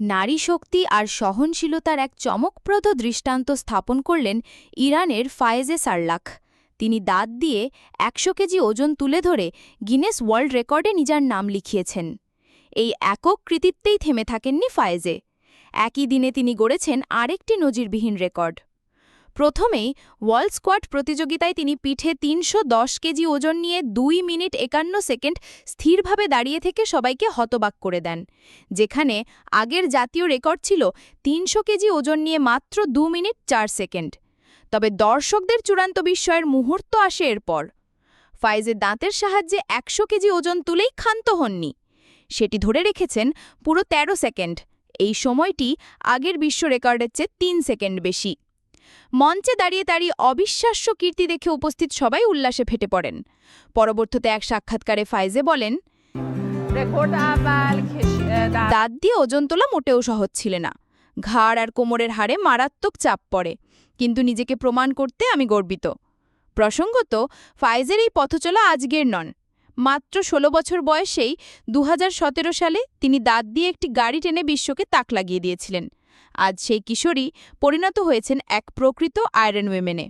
নারী শক্তি আর সহনশীলতার এক চমকপ্রদ দৃষ্টান্ত স্থাপন করলেন ইরানের ফায়েজে সারলাখ তিনি দাঁত দিয়ে একশো কেজি ওজন তুলে ধরে গিনেস ওয়ার্ল্ড রেকর্ডে নিজের নাম লিখিয়েছেন। এই একক কৃতিত্বেই থেমে থাকেননি ফায়েজে। একই দিনে তিনি গড়েছেন আরেকটি নজিরবিহীন রেকর্ড। প্রথমেই ওয়ার্ল্ড স্কোয়াড প্রতিযোগিতায় তিনি পিঠে তিনশো দশ কেজি ওজন নিয়ে দুই মিনিট একান্ন সেকেন্ড স্থিরভাবে দাঁড়িয়ে থেকে সবাইকে হতবাক করে দেন, যেখানে আগের জাতীয় রেকর্ড ছিল তিনশো কেজি ওজন নিয়ে মাত্র দু মিনিট চার সেকেন্ড। তবে দর্শকদের চূড়ান্ত বিস্ময়ের মুহূর্ত আসে এরপর। ফাইজের দাঁতের সাহায্যে একশো কেজি ওজন তুলেই ক্ষান্ত হননি। সেটি ধরে রেখেছেন পুরো ১৩ সেকেন্ড। এই সময়টি আগের বিশ্ব রেকর্ডের চেয়ে তিন সেকেন্ড বেশি। মঞ্চে দাঁড়িয়ে তারই অবিশ্বাস্য কীর্তি দেখে উপস্থিত সবাই উল্লাসে ফেটে পড়েন। পরবর্তীতে এক সাক্ষাৎকারে ফাইজে বলেন, দাঁত দিয়ে ওজন তোলা মোটেও সহজ ছিল না। ঘাড় আর কোমরের হাড়ে মারাত্মক চাপ পড়ে, কিন্তু নিজেকে প্রমাণ করতে আমি গর্বিত। প্রসঙ্গত, ফাইজের এই পথচলা আজকের নন। মাত্র ১৬ বছর বয়সেই দু হাজার সতেরো সালে তিনি দাঁত দিয়ে একটি গাড়ি টেনে বিশ্বকে তাক লাগিয়ে দিয়েছিলেন। আজ সেই কিশোরী পরিণত হয়েছেন এক প্রকৃত আয়রন উইমেনে